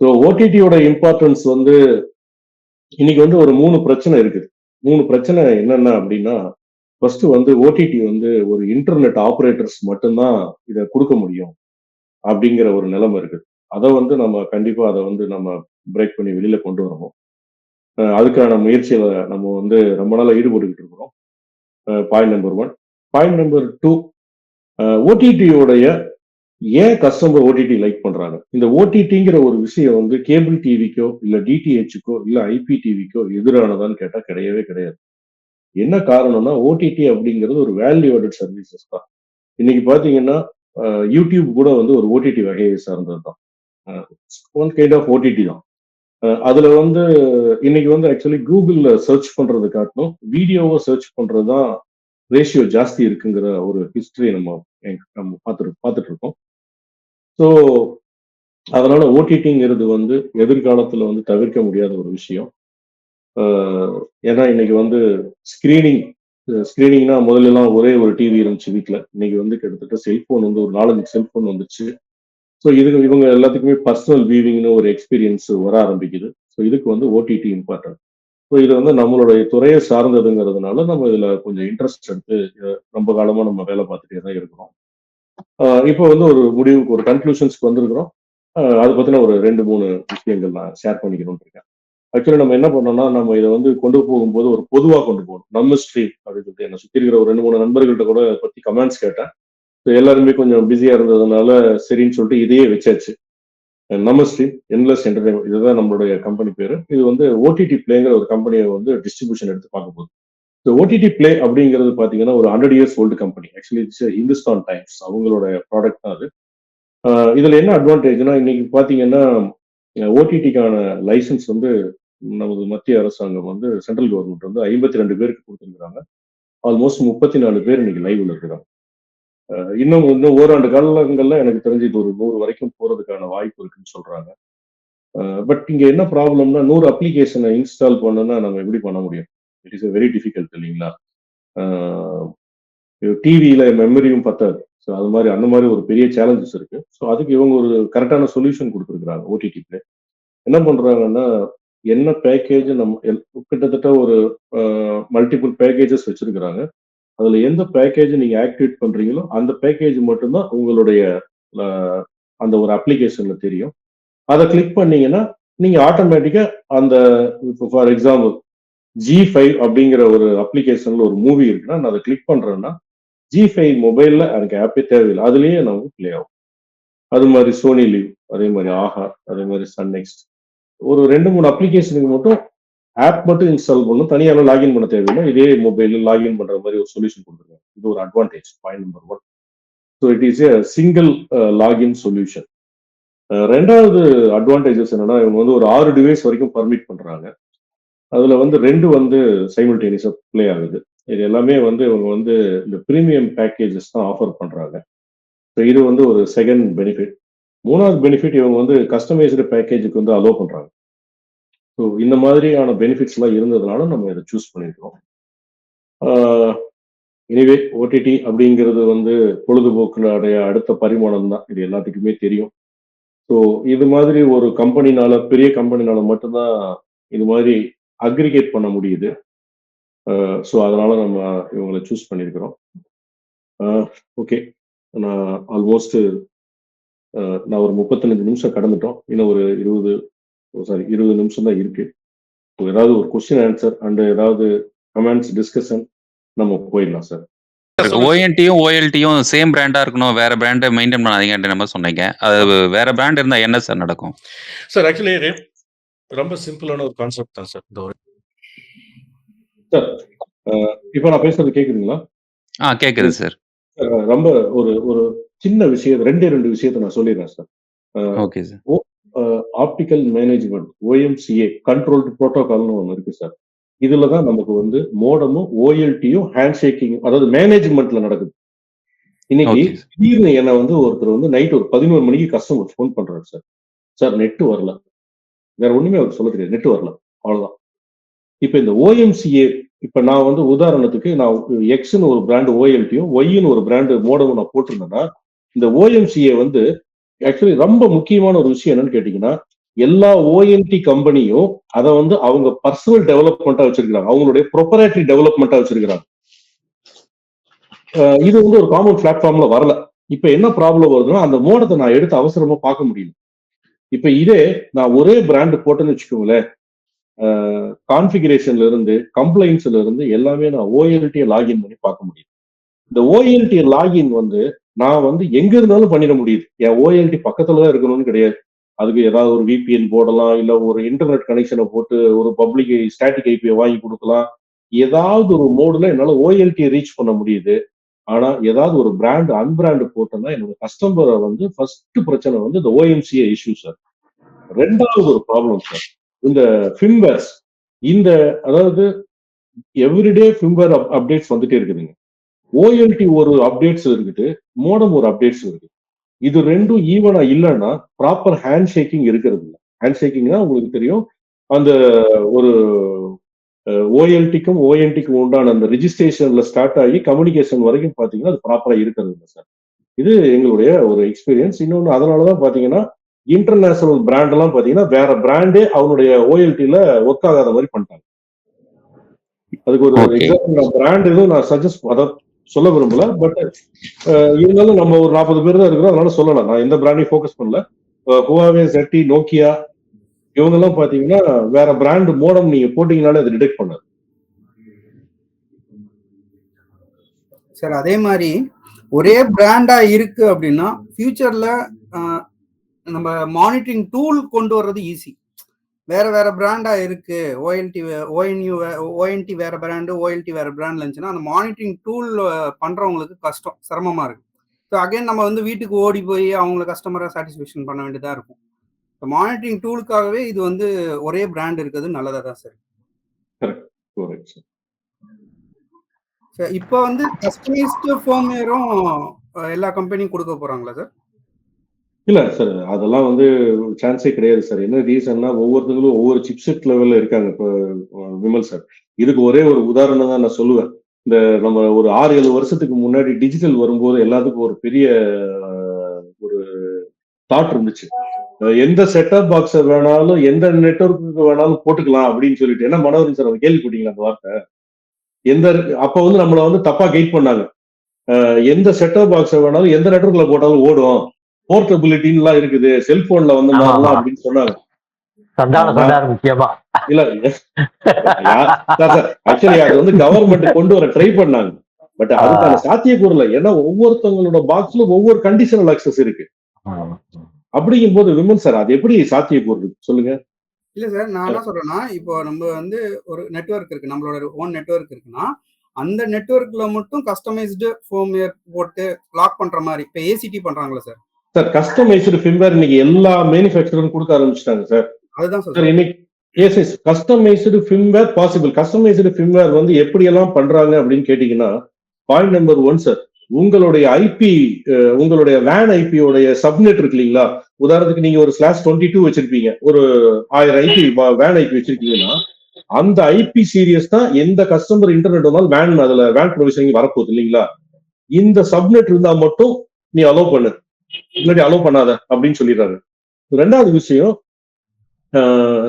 So ஓடிடியோட importance வந்து இன்னைக்கு வந்து ஒரு மூணு பிரச்சனை இருக்குது. மூணு பிரச்சனை என்னென்ன அப்படின்னா ஃபர்ஸ்ட் வந்து ஓடிடி வந்து ஒரு இன்டர்நெட் ஆப்ரேட்டர்ஸ் மட்டும்தான் இதை கொடுக்க முடியும் அப்படிங்கிற ஒரு நிலைமை இருக்குது. அதை வந்து நம்ம கண்டிப்பா அதை வந்து நம்ம பிரேக் பண்ணி வெளியில கொண்டு வரணும். அதுக்கான முயற்சியில நம்ம வந்து ரொம்ப நாளாக ஈடுபட்டுக்கிட்டு இருக்கிறோம். Point number one point number two ஓடிடியோடைய ஏன் கஸ்டமர் ஓடிடி லைக் பண்றாங்க? இந்த ஓடிடிங்கிற ஒரு விஷயம் வந்து கேபிள் டிவிக்கோ இல்ல டிடிஹெச்சுக்கோ இல்ல ஐபி டிவிக்கோ எதிரானதான்னு கேட்டா கிடையவே கிடையாது. என்ன காரணம்னா ஓடிடி அப்படிங்கிறது ஒரு வேல்யூ ஆடட் சர்வீசஸ் தான். இன்னைக்கு பாத்தீங்கன்னா யூடியூப் கூட வந்து ஒரு ஓடிடி வகையை சார்ந்தது தான். ஒன் கைண்ட் ஆஃப் ஓடிடி தான். அதுல வந்து இன்னைக்கு வந்து ஆக்சுவலி கூகுள்ல சர்ச் பண்றது காட்டிலும் வீடியோவை சர்ச் பண்றது தான் ரேஷியோ ஜாஸ்தி இருக்குங்கிற ஒரு ஹிஸ்டரி நம்ம நம்ம பார்த்துட்டு பார்த்துட்டு இருக்கோம். ஸோ அதனால ஓடிடிங்கிறது வந்து எதிர்காலத்துல வந்து தவிர்க்க முடியாத ஒரு விஷயம். ஏன்னா இன்னைக்கு வந்து ஸ்கிரீனிங் ஸ்கிரீனிங்னா முதல்ல எல்லாம் ஒரே ஒரு டிவி இருந்துச்சு வீட்டில் இன்னைக்கு வந்து கிட்டத்தட்ட செல்ஃபோன் வந்து ஒரு நாலஞ்சு செல்ஃபோன் வந்துச்சு. ஸோ இதுக்கு இவங்க எல்லாத்துக்குமே பர்சனல் வியூவிங்னு ஒரு எக்ஸ்பீரியன்ஸ் வர ஆரம்பிக்குது. ஸோ இதுக்கு வந்து ஓடிடி இம்பார்ட்டன்ட் ஸோ இது வந்து நம்மளுடைய துறையை சார்ந்ததுங்கிறதுனால நம்ம இதில் கொஞ்சம் இன்ட்ரெஸ்ட் எடுத்து ரொம்ப காலமாக நம்ம வேலை பார்த்துட்டே தான் இருக்கிறோம். இப்போ வந்து ஒரு முடிவுக்கு ஒரு கன்க்ளூஷன்ஸ்க்கு வந்திருக்கிறோம். அஹ் பத்தின ஒரு ரெண்டு மூணு விஷயங்கள் நான் ஷேர் பண்ணிக்கணும்னு இருக்கேன். ஆக்சுவலி நம்ம என்ன பண்ணோம்னா நம்ம இதை வந்து கொண்டு போகும்போது ஒரு பொதுவா கொண்டு போகணும். நம்ம ஸ்ட்ரீம் அப்படின்னு சொல்லிட்டு என்ன சுத்தி இருக்கிற ஒரு ரெண்டு மூணு நண்பர்கள்ட்ட கூட இதை பத்தி கமெண்ட்ஸ் கேட்டேன். ஸோ எல்லாருமே கொஞ்சம் பிஸியா இருந்ததுனால சரின்னு சொல்லிட்டு இதையே வச்சாச்சு. நம்ம ஸ்ட்ரீம் என்லெஸ் என்டர்டைன்மெண்ட் இதுதான் நம்மளுடைய கம்பெனி பேரு. இது வந்து ஓடிடி பிளேங்கிற ஒரு கம்பெனியை வந்து டிஸ்ட்ரிபியூஷன் எடுத்து பார்க்க போகுது. ஸோ ஓடிடி பிளே அப்படிங்கிறது பார்த்தீங்கன்னா ஒரு hundred years old company actually it's Hindustan Times அவங்களோட ப்ராடக்ட் தான் அது. இதில் என்ன அட்வான்டேஜ்னா இன்னைக்கு பார்த்தீங்கன்னா ஓடிடிக்கான லைசன்ஸ் வந்து நமது மத்திய அரசாங்கம் வந்து சென்ட்ரல் கவர்மெண்ட் வந்து ஐம்பத்தி ரெண்டு பேருக்கு கொடுத்துருக்காங்க ஆல்மோஸ்ட் முப்பத்தி நாலு பேர் இன்னைக்கு லைவ்ல இருக்கிறாங்க. இன்னும் இன்னும் ஓராண்டு காலங்கள்ல எனக்கு தெரிஞ்சு இது ஒரு நூறு வரைக்கும் போறதுக்கான வாய்ப்பு இருக்குன்னு சொல்றாங்க. பட் இங்க என்ன ப்ராப்ளம்னா நூறு அப்ளிகேஷனை இன்ஸ்டால் பண்ணுன்னா நம்ம எப்படி பண்ண முடியும்? இட் இஸ் வெரி டிஃபிகல்ட் இல்லைங்களா? டிவியில மெமரியும் பத்தாது. ஸோ அது மாதிரி அந்த மாதிரி ஒரு பெரிய சேலஞ்சஸ் இருக்கு. ஸோ அதுக்கு இவங்க ஒரு கரெக்டான சொல்யூஷன் கொடுத்துருக்குறாங்க ஓடிடிக்கு என்ன பண்றாங்கன்னா என்ன பேக்கேஜ் நம்ம எல்- கிட்டத்தட்ட ஒரு மல்டிபிள் பேக்கேஜஸ் வச்சிருக்கிறாங்க. அதுல எந்த பேக்கேஜ் நீங்க ஆக்டிவேட் பண்றீங்களோ அந்த பேக்கேஜ் மட்டும்தான் உங்களுடைய அந்த ஒரு அப்ளிகேஷன்ல தெரியும். அதை கிளிக் பண்ணீங்கன்னா நீங்க ஆட்டோமேட்டிக்கா அந்த இப்போ ஃபார் எக்ஸாம்பிள் ஜி ஃபைவ் அப்படிங்கிற ஒரு அப்ளிகேஷன்ல ஒரு மூவி இருக்குன்னா நான் அதை கிளிக் பண்றேன்னா ஜி ஃபைவ் மொபைல்ல எனக்கு ஆப்பே தேவையில்லை. அதுலயே நமக்கு ப்ளே ஆகும். அது மாதிரி சோனி லீவ் அதே மாதிரி ஆஹா அதே மாதிரி சன் நெக்ஸ்ட் ஒரு ரெண்டு மூணு அப்ளிகேஷனுக்கு மட்டும் ஆப் மட்டும் இன்ஸ்டால் பண்ணும் தனியாக லாகின் பண்ண தேவையில்லை. இதே மொபைலில் லாகின் பண்ற மாதிரி ஒரு சொல்யூஷன் கொடுத்துருக்காங்க. இது ஒரு advantage point number one so it is a single login solution ரெண்டாவது அட்வான்டேஜஸ் என்னன்னா இவங்க வந்து ஒரு ஆறு டிவைஸ் வரைக்கும் பர்மிட் பண்றாங்க. அதுல வந்து ரெண்டு வந்து சைமல்டேனியஸா ப்ளே ஆகுது. இது எல்லாமே வந்து இவங்க வந்து இந்த ப்ரீமியம் பேக்கேஜஸ் தான் ஆஃபர் பண்றாங்க. ஸோ இது வந்து ஒரு செகண்ட் பெனிஃபிட் மூணாவது பெனிஃபிட் இவங்க வந்து கஸ்டமைஸ்டு பேக்கேஜுக்கு வந்து அலோவ் பண்றாங்க. ஸோ இந்த மாதிரியான பெனிஃபிட்ஸ் எல்லாம் இருந்ததுனால நம்ம இதை சூஸ் பண்ணியிருக்கோம் எனிவே ஓடிடி அப்படிங்கிறது வந்து பொழுதுபோக்குடைய அடுத்த பரிமாணம் தான். இது எல்லாத்துக்குமே தெரியும். ஸோ இது மாதிரி ஒரு கம்பெனினால பெரிய கம்பெனினால மட்டும்தான் இது மாதிரி அக்ரிகேட் பண்ண முடியுது. ஸோ அதனால நம்ம இவங்களை சூஸ் பண்ணியிருக்கிறோம் ஓகே நான் ஆல்மோஸ்ட் நான் ஒரு முப்பத்தஞ்சு நிமிஷம் கடந்துட்டோம். இன்னும் ஒரு இருபது சாரி இருபது நிமிஷம் தான் இருக்கு. ஏதாவது ஒரு கொஸ்டின் ஆன்சர் அண்ட் ஏதாவது கமெண்ட்ஸ் டிஸ்கஷன் நம்ம போயிடலாம் சார் ஓஎன்டியும் ஓஎல்டியும் சேம் பிராண்டா இருக்கணும். வேற பிராண்டை மெயின்டைன் பண்ணாதீங்கன்ற நம்ம சொன்னீங்க. அது வேற பிராண்ட் இருந்தா என்ன சார் நடக்கும்? சார் ஆக்சுவலி ரொம்ப சிம்பிளான ஒரு கான்செப்ட் தான் சார் இந்த ஒரு சார் இப்போ நான் பேசுறது கேக்குதுங்களா? ஆ கேக்குது சார் ரொம்ப ஒரு ஒரு சின்ன விஷயம் ரெண்டே ரெண்டு விஷயத்த நான் சொல்லிடுறேன் sir okay sir optical management OMCA controlled ப்ரோட்டோகால்னு ஒன்று இருக்கு சார் இதுல தான் நமக்கு வந்து மோடமும் ஓஎல்டியும் ஹேண்ட் ஷேக்கிங் அதாவது மேனேஜ்மெண்ட்ல நடக்குது. இன்னைக்கு திடீர்னு என்ன வந்து ஒருத்தர் வந்து நைட் ஒரு பதினோரு மணிக்கு கஸ்டமர் ஃபோன் பண்றாரு சார் சார் நெட் வரல. வேற ஒண்ணுமே அவருக்கு சொல்ல தெரியாது. நெட் வரல அவ்வளவுதான். இப்ப இந்த ஓஎம்சிஏ இப்ப நான் வந்து உதாரணத்துக்கு நான் எக்ஸ்னு ஒரு பிராண்டு ஓஎல்டியும் ஒய்னு ஒரு பிராண்டு மோடமும் நான் போட்டிருந்தேன்னா இந்த ஓஎம்சிஏ வந்து ஆக்சுவலி ரொம்ப முக்கியமான ஒரு விஷயம் என்னன்னு கேட்டீங்கன்னா எல்லா ஓஎன்டி கம்பெனியும் அதை வந்து அவங்க பர்சனல் டெவலப்மெண்ட்டா வச்சிருக்கிறாங்க. அவங்களுடைய ப்ரொப்பரேட்டரி டெவலப்மெண்ட்டா வச்சிருக்கிறாங்க. இது வந்து ஒரு காமன் பிளாட்ஃபார்ம்ல வரல. இப்ப என்ன ப்ராப்ளம் வருதுன்னா அந்த மோடத்தை நான் எடுத்து அவசரமா பார்க்க முடியல. இப்ப இதே நான் ஒரே பிராண்டு போட்டேன்னு வச்சுக்கோங்களேன். கான்ஃபிகரேஷன்ல இருந்து கம்ப்ளைண்ட்ஸ்ல இருந்து எல்லாமே நான் ஓஎல்டியை லாகின் பண்ணி பார்க்க முடியும். இந்த ஓஎல்டி லாகின் வந்து நான் வந்து எங்க இருந்தாலும் பண்ணிட முடியுது. என் ஓஎல்டி பக்கத்துல தான் இருக்கணும்னு கிடையாது. அதுக்கு ஏதாவது ஒரு விபிஎன் போடலாம் இல்ல ஒரு இன்டர்நெட் கனெக்ஷனை போட்டு ஒரு பப்ளிக் ஸ்டாட்டிக் ஐபியை வாங்கி கொடுக்கலாம். ஏதாவது ஒரு மோடுல என்னால ஓஎல்டியை ரீச் பண்ண முடியுது. ஆனா ஏதாவது ஒரு பிராண்ட் அன்பிராண்ட் போட்டோம்னா என்னோட கஸ்டமரை வந்து ஃபர்ஸ்ட் பிரச்சனை வந்து இந்த ஓஎம்சிஏ இஷ்யூ சார் ரெண்டாவது ஒரு ப்ராப்ளம் சார் இந்த ஃபிம்வேர்ஸ் இந்த அதாவது எவ்ரிடே ஃபிம்வேர் அப்டேட்ஸ் வந்துட்டே இருக்குதுங்க ஓஎல்டி ஒரு அப்டேட்ஸ் இருக்குது மோடம் ஒரு அப்டேட்ஸ் இருக்கு இது ரெண்டும் ஈவனா இல்லைன்னா ப்ராப்பர் ஹேண்ட் ஷேக்கிங் இருக்கிறது இல்லை. ஹேண்ட் ஷேக்கிங்னா உங்களுக்கு தெரியும். அந்த ஒரு ஓஎல்டிக்கும் ஓஎன்டிக்கும் உண்டான அந்த ரிஜிஸ்ட்ரேஷன்ல ஸ்டார்ட் ஆகி கம்யூனிகேஷன் வரைக்கும் பாத்தீங்கன்னா அது ப்ராப்பரா இருக்கிறது இல்லை சார் இது எங்களுடைய ஒரு எக்ஸ்பீரியன்ஸ் இன்னொன்று அதனாலதான் பாத்தீங்கன்னா இன்டர்நேஷனல் பிராண்ட் எல்லாம் பாத்தீங்கன்னா வேற பிராண்டே அவனுடைய ஓஎல்டில ஒர்க் ஆகாத மாதிரி பண்ணிட்டாங்க. அதுக்கு ஒரு. எக்ஸாம்பிள் பிராண்ட் எதுவும் நான் சஜஸ்ட் அதாவது சொல்ல விரும்பல பட் இருந்தாலும் நம்ம ஒரு நாற்பது பேர் தான் இருக்கிறோம் அதனால சொல்லலாம். நான் எந்த பிராண்டையும் ஃபோக்கஸ் பண்ணல. ஹுவாவே ஜெட்டி நோக்கியா இவங்க எல்லாம் பாத்தீங்கன்னா வேற பிராண்ட் மோடம் நீங்க போட்டீங்கனாலே அது டிடெக்ட் பண்ணாது. சார் அதே மாதிரி ஒரே பிராண்டா இருக்கு அப்படின்னா ஃபியூச்சர்ல நம்ம மானிட்டரிங் டூல் கொண்டு வர்றது ஈஸி வேற வேற பிராண்டா இருக்கு. ஓஎன்டி ஓஎன்யூ ஓஎன்டி வேற பிராண்டு ஓஎல்டி வேற பிராண்ட்ல இருந்துச்சுன்னா அந்த மானிட்டரிங் டூல் பண்றவங்களுக்கு கஷ்டம் சிரமமா இருக்கு. ஸோ அகைன் நம்ம வந்து வீட்டுக்கு ஓடி போய் அவங்கள கஸ்டமரை சாட்டிஸ்ஃபேக்ஷன் பண்ண வேண்டியதா இருக்கும். மானிட்டரிங் டூலுக்காகவே இது வந்து ஒரே பிராண்ட் இருக்கிறது நல்லதா தான் சார். சார் இப்போ வந்து கஸ்டமைஸ்டு ஃபோம்வேரும் எல்லா கம்பெனியும் கொடுக்க போறாங்களா சார் இல்ல சார் அதெல்லாம் வந்து சான்ஸே கிடையாது சார் என்ன ரீசன்னா ஒவ்வொருத்தங்களும் ஒவ்வொரு சிப்செட் லெவல்ல இருக்காங்க இப்போ விமல் சார் இதுக்கு ஒரே ஒரு உதாரணம் தான் நான் சொல்லுவேன். இந்த நம்ம ஒரு ஆறு ஏழு வருஷத்துக்கு முன்னாடி டிஜிட்டல் வரும்போது எல்லாத்துக்கும் ஒரு பெரிய ஒரு தாட் இருந்துச்சு. எந்த செட்டப் பாக்ஸை வேணாலும் எந்த நெட்ஒர்க்கு வேணாலும் போட்டுக்கலாம் அப்படின்னு சொல்லிட்டு. என்ன மனோரஞ்சன் சார் அதை கேள்விப்பட்டீங்களா அந்த வார்த்தை? எந்த அப்ப வந்து நம்மள வந்து தப்பா கைட் பண்ணாங்க. எந்த செட்டப் பாக்ஸை வேணாலும் எந்த நெட்ஒர்க்ல போட்டாலும் ஓடும். போர்ட்டபிலிட்டின்லாம் இருக்குது. செல்போன்ல வந்து மாறலாம். அப்படின்னு சொன்னாங்க. இல்ல ஆக்சுவலி அது வந்து கவர்மெண்ட் கொண்டு வர ட்ரை பண்ணாங்க. பட் அதுக்கான சாத்தியக்கூறு இல்லை. ஏன்னா ஒவ்வொருத்தவங்களோட பாக்ஸ்ல ஒவ்வொரு கண்டிஷனல் அக்சஸ் இருக்கு. அப்படிங்கும் போது விமன் சார் அது எப்படி சாத்தியக்கூறு? சொல்லுங்க. இல்ல சார் நான் என்ன சொல்றேன்னா இப்போ நம்ம வந்து ஒரு நெட்வொர்க் இருக்கு நம்மளோட ஓன் நெட்வொர்க் இருக்குன்னா அந்த நெட்வொர்க்ல மட்டும் கஸ்டமைஸ்டு ஃபோம்வேர் போட்டு லாக் பண்ற மாதிரி இப்போ ஏசிடி பண்றாங்களா சார். சார் கஸ்டமைஸ்டு ஃபிம்வேர் இன்னைக்கு எல்லா மேனுஃபேக்சரும் கொடுக்க ஆரம்பிச்சிட்டாங்க சார். அதுதான் சார் சார் இன்னைக்கு S S customized firmware possible customized firmware வந்து எப்படி எல்லாம் பண்றாங்க அப்படின்னு கேட்டீங்கன்னா பாயிண்ட் நம்பர் ஒன் சார் உங்களுடைய ஐபி உங்களுடைய வேன் ஐபியோடைய சப்நெட் இருக்கு இல்லைங்களா? உதாரணத்துக்கு நீங்க ஒரு ஸ்லாஷ் டுவெண்ட்டி டூ வச்சிருப்பீங்க. ஒரு ஆயிரம் ஐபி வேன் ஐபி வச்சிருக்கீங்கன்னா அந்த ஐபி சீரியஸ் தான் எந்த கஸ்டமர் இன்டர்நெட் வந்தாலும் வேன் அதுல வேன் ப்ரொவிஷனிங் வரப்போகுது இல்லைங்களா? இந்த சப்நெட் இருந்தா மட்டும் நீ அலோவ் பண்ணு. இல்லாட்டி அலோவ் பண்ணாத அப்படின்னு சொல்லிடுறாங்க ரெண்டாவது விஷயம்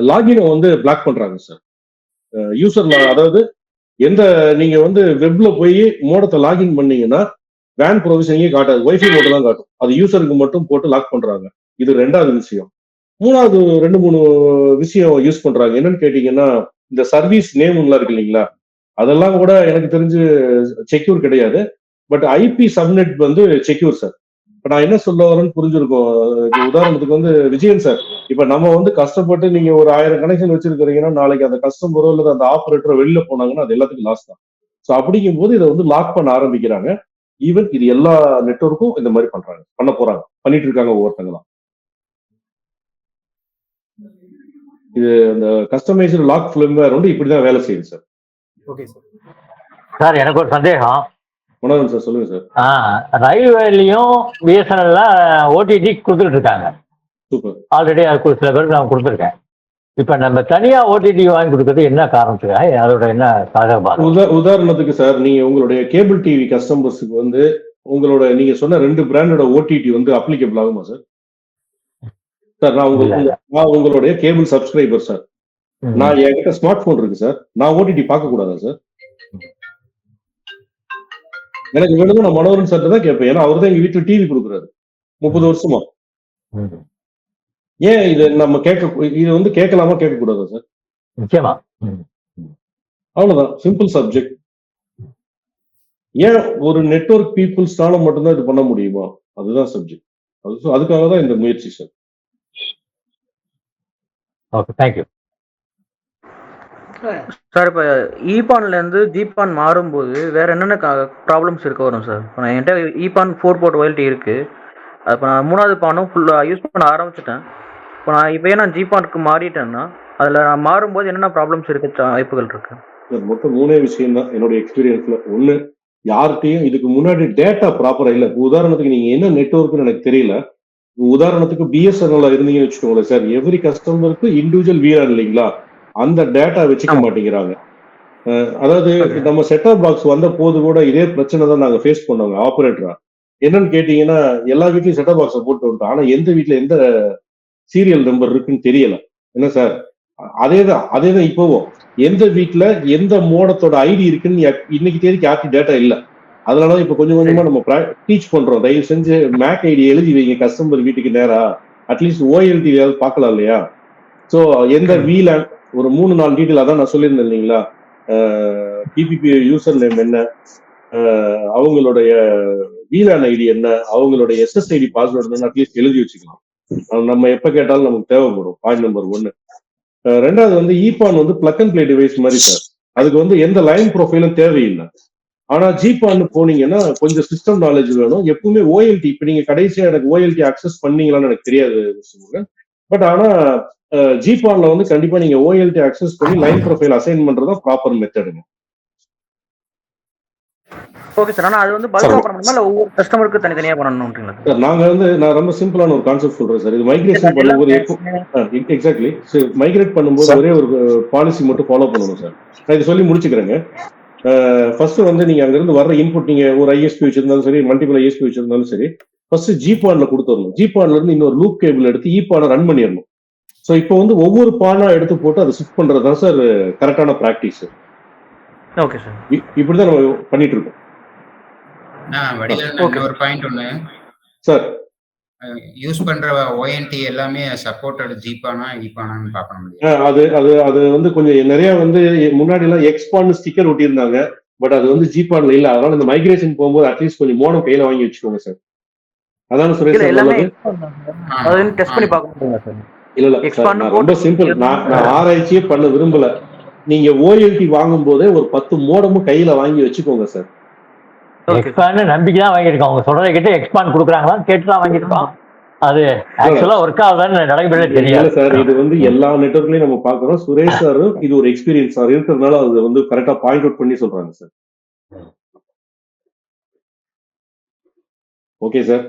லாகினை வந்து பிளாக் பண்றாங்க சார் யூசர் அதாவது எந்த நீங்க வந்து வெப்ல போய் மோடத்தை லாகின் பண்ணீங்கன்னா வேன் ப்ரொவிஷனிங்கே காட்டாது. ஒய்ஃபை மட்டும் தான் காட்டும். அது யூசருக்கு மட்டும் போட்டு லாக் பண்றாங்க. இது ரெண்டாவது விஷயம். மூணாவது ரெண்டு மூணு விஷயம் யூஸ் பண்றாங்க. என்னன்னு கேட்டீங்கன்னா இந்த சர்வீஸ் நேம்லாம் இருக்கு இல்லைங்களா? அதெல்லாம் கூட எனக்கு தெரிஞ்சு செக்யூர் கிடையாது. பட் ஐபி சப்நெட் வந்து செக்யூர் சார் இப்ப நான் என்ன சொல்ல வரேன்னு புரிஞ்சிருக்கோம். உதாரணத்துக்கு வந்து விஜயன் சார் இப்ப நம்ம வந்து கஷ்டப்பட்டு நீங்க ஒரு ஆயிரம் கனெக்ஷன் வச்சிருக்கிறீங்கன்னா நாளைக்கு அந்த கஸ்டமரோ அல்லது அந்த ஆப்ரேட்டரோ வெளியில போனாங்கன்னா அது எல்லாத்துக்கும் லாஸ் தான். ஸோ அப்படிங்கும் போது இதை வந்து லாக் பண்ண ஆரம்பிக்கிறாங்க. ஈவன் இது எல்லா நெட்வொர்க்கும் இந்த மாதிரி பண்றாங்க. பண்ண போறாங்க. பண்ணிட்டு இருக்காங்க ஒவ்வொருத்தங்களாம். இது அந்த கஸ்டமைஸ்டு லாக் ஃபிலிம்வேர் வந்து இப்படிதான் வேலை செய்யுது சார் ஓகே சார் சார் எனக்கு ஒரு சந்தேகம். மனோரன் சார் சொல்லுங்க சார் ஆ, ரயில்வேலையும் பிஎஸ்என்எல்ல ஓடிடி கொடுத்துட்டு இருக்காங்க. சூப்பர் ஆல்ரெடி அது சில பேருக்கு நான் கொடுத்துருக்கேன். இப்ப நம்ம தனியா ஓடிடி வாங்கி கொடுக்கறது என்ன காரணத்துக்காக அதோட என்ன உதா உதாரணத்துக்கு சார் நீங்க உங்களுடைய கேபிள் டிவி கஸ்டமர்ஸுக்கு வந்து உங்களோட நீங்க சொன்ன ரெண்டு பிராண்டோட ஓடிடி வந்து அப்ளிகபிள் ஆகுமா சார்? சார் நான் உங்க இல்ல, இல்ல. நான் உங்களுடைய கேபிள் சப்ஸ்கிரைபர் சார். நான் என்கிட்ட ஸ்மார்ட் போன் இருக்கு சார். நான் ஓடிடி பார்க்க கூடாதா சார்? எனக்கு வேணும்னா நான் மனோரன் சார் தான் கேட்பேன். ஏன்னா அவர் தான் எங்க வீட்டுல டிவி கொடுக்குறாரு. முப்பது வருஷமா. ஏன் இது நம்ம கேட்க இது வந்து கேட்கலாமா கேட்க கூடாதா சார் நிச்சயமா. அவ்வளவுதான். சிம்பிள் சப்ஜெக்ட் ஏன் ஒரு நெட்வொர்க் பீப்புள்ஸ்னால மட்டும்தான் இது பண்ண முடியுமா? அதுதான் சப்ஜெக்ட் அது அதுக்காக தான் இந்த முயற்சி சார் ஓகே தேங்க்யூ சார் இப்போ இபான்லேருந்து ஜிபான் மாறும்போது வேற என்னென்ன ப்ராப்ளம்ஸ் இருக்க வரும் சார் இப்போ நான் என்கிட்ட இபான் ஃபோர் போர்ட் ஒயல்ட்டி இருக்கு. அது இப்போ நான் மூணாவது பானும் ஃபுல்லாக யூஸ் பண்ண ஆரம்பிச்சிட்டேன். இப்போ நான் இப்போயே நான் ஜிபானுக்கு மாறிட்டேன்னா அதில் நான் மாறும்போது என்னென்ன ப்ராப்ளம்ஸ் இருக்க வாய்ப்புகள் இருக்கு? மொத்தம் மூணே விஷயம் தான் என்னோட எக்ஸ்பீரியன்ஸ்ல ஒண்ணு யார்கிட்டயும் இதுக்கு முன்னாடி டேட்டா ப்ராப்பரா இல்ல. உதாரணத்துக்கு நீங்க என்ன நெட்வொர்க்னு எனக்கு தெரியல. உதாரணத்துக்கு பிஎஸ்என்எல் இருந்தீங்கன்னு வச்சுக்கோங்களேன் சார். எவ்ரி கஸ்டமருக்கு இண்டிவிஜுவல் வீரர் இல்லைங்களா? அந்த டேட்டா வச்சுக்க. மாட்டேங்கிறாங்க. அதாவது நம்ம செட்டப் பாக்ஸ் வந்த போது கூட இதே பிரச்சனை தான் நாங்க ஃபேஸ் பண்ணோங்க ஆபரேட்டரா என்னன்னு கேட்டீங்கன்னா எல்லா வீட்லயும் செட்டப் பாக்ஸை போட்டு விட்டோம். ஆனா எந்த வீட்ல எந்த சீரியல் நம்பர் இருக்குன்னு தெரியல. என்ன சார் அதேதான் அதேதான் இப்போவும் எந்த வீட்ல எந்த மோடத்தோட ஐடி இருக்குன்னு இன்னைக்கு தேதிக்கு யாருக்கும் டேட்டா இல்ல. அதனாலதான் இப்ப கொஞ்சம் கொஞ்சமா நம்ம டீச் பண்றோம். தயவு செஞ்சு மேக் ஐடி எழுதி வைங்க கஸ்டமர் வீட்டுக்கு நேரா. அட்லீஸ்ட் ஓஎல்டி பார்க்கலாம் இல்லையா? சோ எந்த வீல ஒரு மூணு நாலு டீட்டெயில் அதான் நான் சொல்லியிருந்தேன் இல்லைங்களா? பிபிபி யூசர் நேம் என்ன? அவங்களுடைய வீலான் ஐடி என்ன? அவங்களுடைய எஸ்எஸ்ஐடி பாஸ்வேர்டு என்ன அட்லீஸ்ட் எழுதி வச்சுக்கலாம். நம்ம எப்ப கேட்டாலும் நமக்கு தேவைப்படும். பாயிண்ட் நம்பர் ஒன்னு ரெண்டாவது வந்து ஈபான் வந்து பிளக் அண்ட் பிளே டிவைஸ் மாதிரி சார் அதுக்கு வந்து எந்த லைன் ப்ரொஃபைலும் தேவையில்லை. ஆனா ஜிபான் போனீங்கன்னா கொஞ்சம் சிஸ்டம் நாலேஜ் வேணும். எப்பவுமே ஓஎல்டி இப்ப நீங்க கடைசியா எனக்கு ஓஎல்டி அக்சஸ் பண்ணீங்களான்னு எனக்கு தெரியாது பட் ஆனா ஜிபான்ல வந்து கண்டிப்பா நீங்க ஓஎல்டி அக்சஸ் பண்ணி லைன் ப்ரொஃபைல் அசைன் பண்றதா ப்ராப்பர் மெத்தடுங்க ஓகே சார் ஆனால் அது வந்து பல்காக பண்ண முடியுமா இல்லை ஒவ்வொரு கஸ்டமருக்கு தனித்தனியாக பண்ணணுன்றீங்களா சார் சார் நாங்க வந்து நான் ரொம்ப சிம்பிளான ஒரு கான்செப்ட் சொல்றேன் சார் இது மைக்ரேஷன் பண்ணும்போது எக்ஸாக்ட்லி மைக்ரேட் பண்ணும்போது. ஒரே ஒரு பாலிசி மட்டும் ஃபாலோ பண்ணணும் சார் நான் இதை சொல்லி முடிச்சுக்கிறேங்க. ஃபர்ஸ்ட் வந்து நீங்க அங்கிருந்து வர்ற இன்புட் நீங்க ஒரு ஐஎஸ்பி வச்சிருந்தாலும் சரி மல்டிபிள் ஐஎஸ்பி வச்சிருந்தாலும் சரி ஃபர்ஸ்ட் ஜிபான்ல கொடுத்துடணும். ஜிபான்ல இருந்து இன்னொரு லூப் கேபிள் எடுத்து இபானை ரன் பண்ணிடணும். ஸோ இப்போ வந்து ஒவ்வொரு பானா எடுத்து போட்டு அதை ஷிஃப்ட் பண்றது தான் சார் கரெக்டான ப்ராக்டிஸ் ஓகே சார் இப்படிதான் நம்ம பண்ணிட்டு இருக்கோம். வடிவேல். இன்னொரு பாயிண்ட் ஒன்று சார் யூஸ் பண்ற ஓஎன்டி எல்லாமே சப்போர்ட்டட் ஜிபானா ஈபானான்னு பார்க்க முடியும் அது அது அது வந்து கொஞ்சம் நிறைய வந்து முன்னாடி எல்லாம் எக்ஸ்பான் ஸ்டிக்கர் ஒட்டியிருந்தாங்க. பட் அது வந்து ஜிபான்ல இல்ல. அதனால இந்த மைக்ரேஷன் போகும்போது அட்லீஸ்ட் கொஞ்சம் மோனம் கையில வாங்கி வச்சுக்கோங்க சார் அதான சுரேஷ் சார் டெஸ்ட் பண்ணி பார்க்க முடியுங்களா சார் இல்ல இல்ல. ரொம்ப சிம்பிள் நான் நான் ஆராய்ச்சியே பண்ண விரும்பல. நீங்க ஓஎல்டி வாங்கும் போதே ஒரு பத்து மோடமும் கையில வாங்கி வச்சுக்கோங்க சார் எக்ஸ்பாண்ட் நம்பிக்கை தான் வாங்கியிருக்கோம். அவங்க சொல்றதை கேட்டு எக்ஸ்பாண்ட் கொடுக்குறாங்களான்னு கேட்டு தான் வாங்கியிருக்கோம். அது ஆக்சுவலா ஒர்க் ஆகுதான்னு நடைமுறையில தெரியாது. சார் இது வந்து எல்லா நெட்வொர்க்லயும் நம்ம பாக்குறோம் சுரேஷ் சாரும் இது ஒரு எக்ஸ்பீரியன்ஸ் சார் இருக்கிறதுனால அது வந்து கரெக்டா பாயிண்ட் அவுட் பண்ணி சொல்றாங்க சார் ஓகே சார்